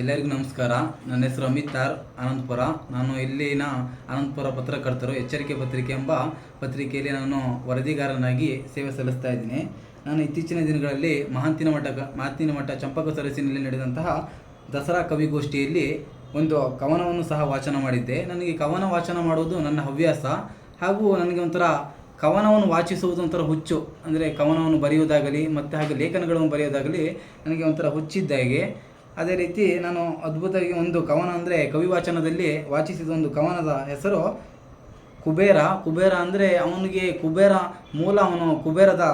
ಎಲ್ಲರಿಗೂ ನಮಸ್ಕಾರ. ನನ್ನ ಹೆಸರು ಅಮಿತ್ ಆರ್ ಅನಂತಪುರ ನಾನು ಇಲ್ಲಿನ ಅನಂತಪುರ ಪತ್ರಕರ್ತರು, ಎಚ್ಚರಿಕೆ ಪತ್ರಿಕೆ ಎಂಬ ಪತ್ರಿಕೆಯಲ್ಲಿ ನಾನು ವರದಿಗಾರನಾಗಿ ಸೇವೆ ಸಲ್ಲಿಸ್ತಾ ಇದ್ದೀನಿ. ನಾನು ಇತ್ತೀಚಿನ ದಿನಗಳಲ್ಲಿ ಮಹಾಂತಿನ ಮಠ ಮಹಾಂತಿನ ಮಠ ಚಂಪಕ ಸರಸಿನಲ್ಲಿ ನಡೆದಂತಹ ದಸರಾ ಕವಿಗೋಷ್ಠಿಯಲ್ಲಿ ಒಂದು ಕವನವನ್ನು ಸಹ ವಾಚನ ಮಾಡಿದ್ದೆ. ನನಗೆ ಕವನ ವಾಚನ ಮಾಡುವುದು ನನ್ನ ಹವ್ಯಾಸ. ಹಾಗೂ ನನಗೆ ಒಂಥರ ಕವನವನ್ನು ವಾಚಿಸುವುದು ಒಂಥರ ಹುಚ್ಚು. ಅಂದರೆ ಕವನವನ್ನು ಬರೆಯುವುದಾಗಲಿ, ಮತ್ತು ಹಾಗೆ ಲೇಖನಗಳನ್ನು ಬರೆಯೋದಾಗಲಿ ನನಗೆ ಒಂಥರ ಹುಚ್ಚಿದ್ದಾಗೆ. ಅದೇ ರೀತಿ ನಾನು ಅದ್ಭುತವಾಗಿ ಒಂದು ಕವನ ಅಂದರೆ ಕವಿವಾಚನದಲ್ಲಿ ವಾಚಿಸಿದ ಒಂದು ಕವನದ ಹೆಸರು ಕುಬೇರ. ಕುಬೇರ ಅಂದರೆ ಅವನಿಗೆ ಕುಬೇರ ಮೂಲ ಅವನು ಕುಬೇರದ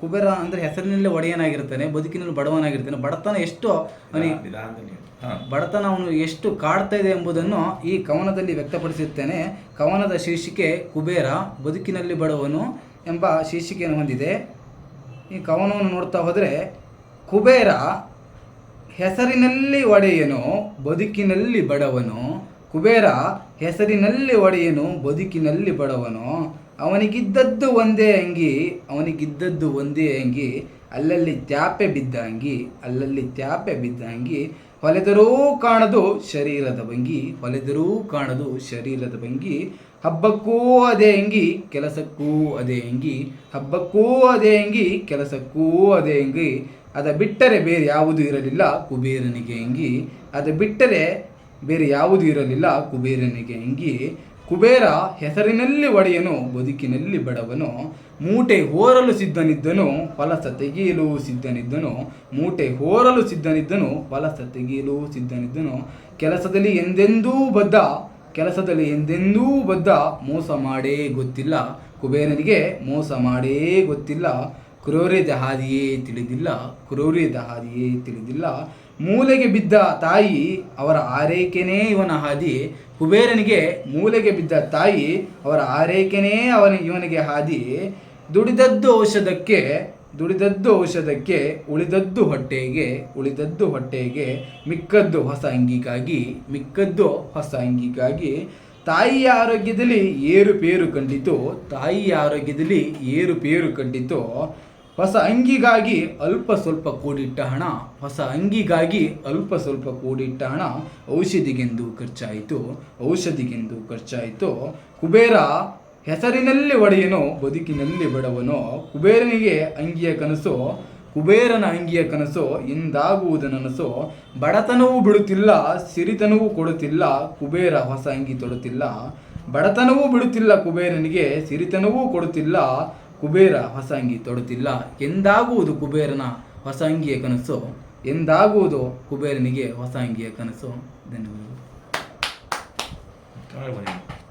ಕುಬೇರ ಅಂದರೆ ಹೆಸರಿನಲ್ಲೇ ಒಡೆಯನಾಗಿರ್ತಾನೆ ಬದುಕಿನಲ್ಲಿ ಬಡವನಾಗಿರ್ತಾನೆ. ಬಡತನ ಎಷ್ಟು ಅವನಿಗೆ ಬಡತನ ಅವನು ಎಷ್ಟು ಕಾಡ್ತಾ ಇದೆ ಎಂಬುದನ್ನು ಈ ಕವನದಲ್ಲಿ ವ್ಯಕ್ತಪಡಿಸುತ್ತೇನೆ. ಕವನದ ಶೀರ್ಷಿಕೆ ಕುಬೇರ ಬದುಕಿನಲ್ಲಿ ಬಡವನು ಎಂಬ ಶೀರ್ಷಿಕೆಯನ್ನು ಹೊಂದಿದೆ. ಈ ಕವನವನ್ನು ನೋಡ್ತಾ ಹೋದರೆ ಕುಬೇರ ಹೆಸರಿನಲ್ಲಿ ಒಡೆಯನು, ಬದುಕಿನಲ್ಲಿ ಬಡವನು. ಕುಬೇರ, ಹೆಸರಿನಲ್ಲಿ ಒಡೆಯನು, ಬದುಕಿನಲ್ಲಿ ಬಡವನು. ಅವನಿಗಿದ್ದದ್ದು ಒಂದೇ ಅಂಗಿ, ಅವನಿಗಿದ್ದದ್ದು ಒಂದೇ ಅಂಗಿ. ಅಲ್ಲಲ್ಲಿ ತ್ಯಾಪೆ ಬಿದ್ದ ಅಂಗಿ, ಅಲ್ಲಲ್ಲಿ ತ್ಯಾಪೆ ಬಿದ್ದ ಅಂಗಿ. ಹೊಲೆದರೂ ಕಾಣದು ಶರೀರದ ಭಂಗಿ, ಹೊಲೆದರೂ ಕಾಣದು ಶರೀರದ ಭಂಗಿ. ಹಬ್ಬಕ್ಕೂ ಅದೇ ಅಂಗಿ, ಕೆಲಸಕ್ಕೂ ಅದೇ ಅಂಗಿ. ಹಬ್ಬಕ್ಕೂ ಅದೇ ಅಂಗಿ, ಕೆಲಸಕ್ಕೂ ಅದೇ ಅಂಗಿ. ಅದ ಬಿಟ್ಟರೆ ಬೇರೆ ಯಾವುದು ಇರಲಿಲ್ಲ, ಕುಬೇರನಿಗೆ ಅಂಗಿ ಅದ ಬಿಟ್ಟರೆ ಬೇರೆ ಯಾವುದು ಇರಲಿಲ್ಲ, ಕುಬೇರನಿಗೆ ಅಂಗಿ ಕುಬೇರ ಹೆಸರಿನಲ್ಲಿ ಒಡೆಯನು, ಬದುಕಿನಲ್ಲಿ ಬಡವನು. ಮೂಟೆ ಹೋರಲು ಸಿದ್ಧನಿದ್ದನು ಫಲಸ ತೆಗೆಯಲು ಸಿದ್ಧನಿದ್ದನು. ಮೂಟೆ ಹೋರಲು ಸಿದ್ಧನಿದ್ದನು ಫಲಸ ತೆಗೆಯಲು ಸಿದ್ಧನಿದ್ದನು. ಕೆಲಸದಲ್ಲಿ ಎಂದೆಂದೂ ಬದ್ಧ ಕೆಲಸದಲ್ಲಿ ಎಂದೆಂದೂ ಬದ್ಧ ಮೋಸ ಮಾಡೇ ಗೊತ್ತಿಲ್ಲ. ಕುಬೇರನಿಗೆ ಮೋಸ ಮಾಡೇ ಗೊತ್ತಿಲ್ಲ. ಕ್ರೂರ್ಯದ ಹಾದಿಯೇ ತಿಳಿದಿಲ್ಲ ಕ್ರೂರ್ಯದ ಹಾದಿಯೇ ತಿಳಿದಿಲ್ಲ. ಮೂಲೆಗೆ ಬಿದ್ದ ತಾಯಿ ಅವರ ಆರೈಕೆನೇ ಇವನ ಹಾದಿ. ಕುಬೇರನಿಗೆ ಮೂಲೆಗೆ ಬಿದ್ದ ತಾಯಿ ಅವರ ಆರೈಕೆನೇ ಅವನ ಇವನಿಗೆ ಹಾದಿ. ದುಡಿದದ್ದು ಔಷಧಕ್ಕೆ ದುಡಿದದ್ದು ಔಷಧಕ್ಕೆ, ಉಳಿದದ್ದು ಹೊಟ್ಟೆಗೆ ಉಳಿದದ್ದು ಹೊಟ್ಟೆಗೆ, ಮಿಕ್ಕದ್ದು ಹೊಸ ಅಂಗಿಗಾಗಿ, ಮಿಕ್ಕದ್ದು ಹೊಸ ಅಂಗಿಗಾಗಿ. ತಾಯಿಯ ಆರೋಗ್ಯದಲ್ಲಿ ಏರುಪೇರು ಕಂಡಿತು, ತಾಯಿಯ ಆರೋಗ್ಯದಲ್ಲಿ ಏರುಪೇರು ಕಂಡಿತು. ಹೊಸ ಅಂಗಿಗಾಗಿ ಅಲ್ಪ ಸ್ವಲ್ಪ ಕೂಡಿಟ್ಟ ಹಣ, ಹೊಸ ಅಂಗಿಗಾಗಿ ಅಲ್ಪ ಸ್ವಲ್ಪ ಕೂಡಿಟ್ಟ ಹಣ ಔಷಧಿಗೆಂದು ಖರ್ಚಾಯಿತು ಔಷಧಿಗೆಂದು ಖರ್ಚಾಯಿತು, ಕುಬೇರ ಹೆಸರಿನಲ್ಲಿ ಒಡೆಯನೋ, ಬದುಕಿನಲ್ಲಿ ಬಡವನೋ, ಕುಬೇರನಿಗೆ ಅಂಗಿಯ ಕನಸು, ಕುಬೇರನ ಅಂಗಿಯ ಕನಸು ಎಂದಾಗುವುದು ನನಸು ಬಡತನವೂ ಬಿಡುತ್ತಿಲ್ಲ, ಸಿರಿತನವೂ ಕೊಡುತ್ತಿಲ್ಲ, ಕುಬೇರ ಹೊಸ ಅಂಗಿ ತೊಡುತ್ತಿಲ್ಲ. ಬಡತನವೂ ಬಿಡುತ್ತಿಲ್ಲ, ಕುಬೇರನಿಗೆ ಸಿರಿತನವೂ ಕೊಡುತ್ತಿಲ್ಲ ಕುಬೇರ ಹೊಸ ಅಂಗಿ ತೊಡುತ್ತಿಲ್ಲ. ಎಂದಾಗುವುದು ಕುಬೇರನ ಹೊಸ ಅಂಗಿಯ ಕನಸು? ಎಂದಾಗುವುದು ಕುಬೇರನಿಗೆ ಹೊಸ ಅಂಗಿಯ ಕನಸು? ಧನ್ಯವಾದಗಳು.